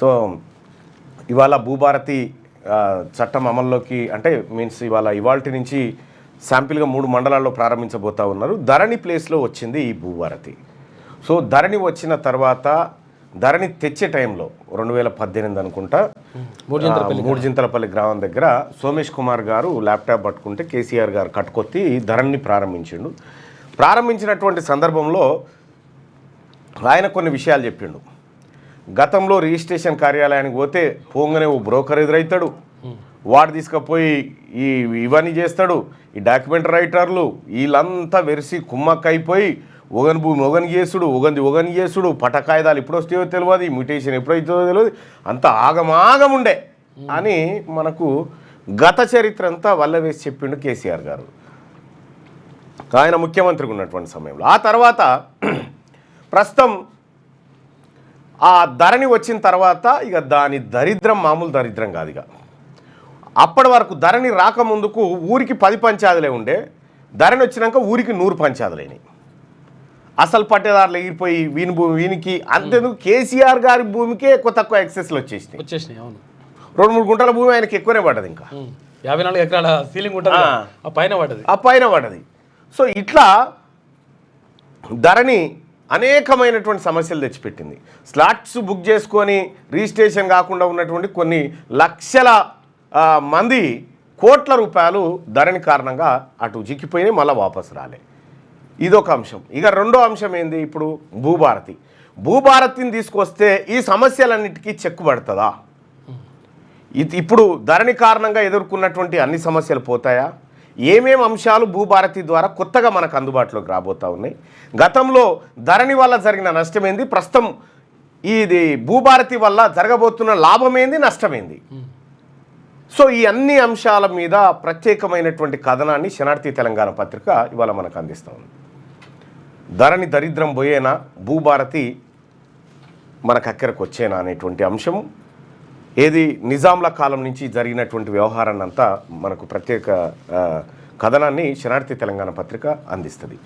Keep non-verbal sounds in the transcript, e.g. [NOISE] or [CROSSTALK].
So ఇవాళ భూభారతి చట్టం అమల్లోకి అంటే మీన్స్ ఇవాళ ఇవాల్టి నుంచి శాంపిల్గా మూడు మండలాల్లో ప్రారంభించబోతా ఉన్నారు. ధరణి ప్లేస్లో వచ్చింది ఈ భూభారతి. సో ధరణి వచ్చిన తర్వాత ధరణి తెచ్చే టైంలో రెండు వేల పద్దెనిమిది అనుకుంటా ఆ, మూడుజింతలపల్లి గ్రామం దగ్గర సోమేష్ కుమార్ గారు ల్యాప్టాప్ పట్టుకుంటే కేసీఆర్ గారు కట్టుకొత్తి ధరణిని ప్రారంభించిండు. ప్రారంభించినటువంటి సందర్భంలో ఆయన కొన్ని విషయాలు చెప్పిండు. గతంలో రిజిస్ట్రేషన్ కార్యాలయానికి పోతే పోగానే ఓ బ్రోకర్ ఎదురవుతాడు వాడు తీసుకుపోయి ఈ ఇవన్నీ చేస్తాడు. ఈ డాక్యుమెంట్ రైటర్లు వీళ్ళంతా వెరిసి కుమ్మక్కైపోయి ఒగని భూమి ఒగని చేసుడు ఒగంది ఒగని చేసుడు పటకాయిదాలు ఎప్పుడు వస్తాయో తెలియదు మ్యూటేషన్ ఎప్పుడైతుందో తెలియదు అంత ఆగమాగం ఉండే అని మనకు గత చరిత్ర అంతా వల్లవేసి చెప్పిండు కేసీఆర్ గారు. ఆయన ముఖ్యమంత్రిగా ఉన్నటువంటి సమయంలో. ఆ తర్వాత [CLEARS THROAT] ప్రస్తుతం ఆ ధరణి వచ్చిన తర్వాత ఇక దాని దరిద్రం మామూలు దరిద్రం కాదు ఇక. అప్పటి వరకు ధరణి రాకముందుకు ఊరికి పది పంచాయతీలే ఉండే. ధరణి వచ్చినాక ఊరికి నూరు పంచాయతీలైనాయి అసలు పట్టేదారులు ఎగిరిపోయి వీని భూమి వీనికి అంతేందుకు కేసీఆర్ గారి భూమికే ఎక్కువ తక్కువ ఎక్సెస్లు వచ్చేసినాయి. వచ్చేసినాయి అవును. రెండు మూడు గుంటల భూమి ఆయనకి ఎక్కువనే పడ్డది ఇంకా. యాభై నాలుగు ఎకరాల సీలింగ్ ఉంటుంది ఆ. ఆ పైన పడ్డది. ఆ పైన పడ్డది. సో ఇట్లా ధరణి అనేకమైనటువంటి సమస్యలు తెచ్చిపెట్టింది. స్లాట్స్ బుక్ చేసుకొని రిజిస్ట్రేషన్ కాకుండా ఉన్నటువంటి కొన్ని లక్షల మంది కోట్ల రూపాయలు ధరణి కారణంగా అటు చిక్కిపోయినాయి మళ్ళీ వాపసు రాలే. ఇదొక అంశం. ఇక రెండో అంశం ఏంది ఇప్పుడు? భూభారతి. భూభారతిని తీసుకొస్తే ఈ సమస్యలన్నిటికీ చెక్కు పడుతుందా? ఇప్పుడు ధరణి కారణంగా ఎదుర్కొన్నటువంటి అన్ని సమస్యలు పోతాయా? ఏమేం అంశాలు భూభారతి ద్వారా కొత్తగా మనకు అందుబాటులోకి రాబోతా ఉన్నాయి? గతంలో ధరణి వల్ల జరిగిన నష్టమేంది? ప్రస్తుతం ఇది భూభారతి వల్ల జరగబోతున్న లాభమేంది? నష్టమేంది? సో ఈ అన్ని అంశాల మీద ప్రత్యేకమైనటువంటి కథనాన్ని శనార్థి తెలంగాణ పత్రిక ఇవాళ మనకు అందిస్తూ ఉంది. ధరణి దరిద్రం పోయేనా? భూభారతి మనకు అక్కడికి వచ్చేనా? అనేటువంటి అంశం ఏది నిజాంల కాలం నుంచి జరిగినటువంటి వ్యవహారాన్ని అంతా మనకు ప్రత్యేక కథనాన్ని శనార్థి తెలంగాణ పత్రిక అందిస్తుంది.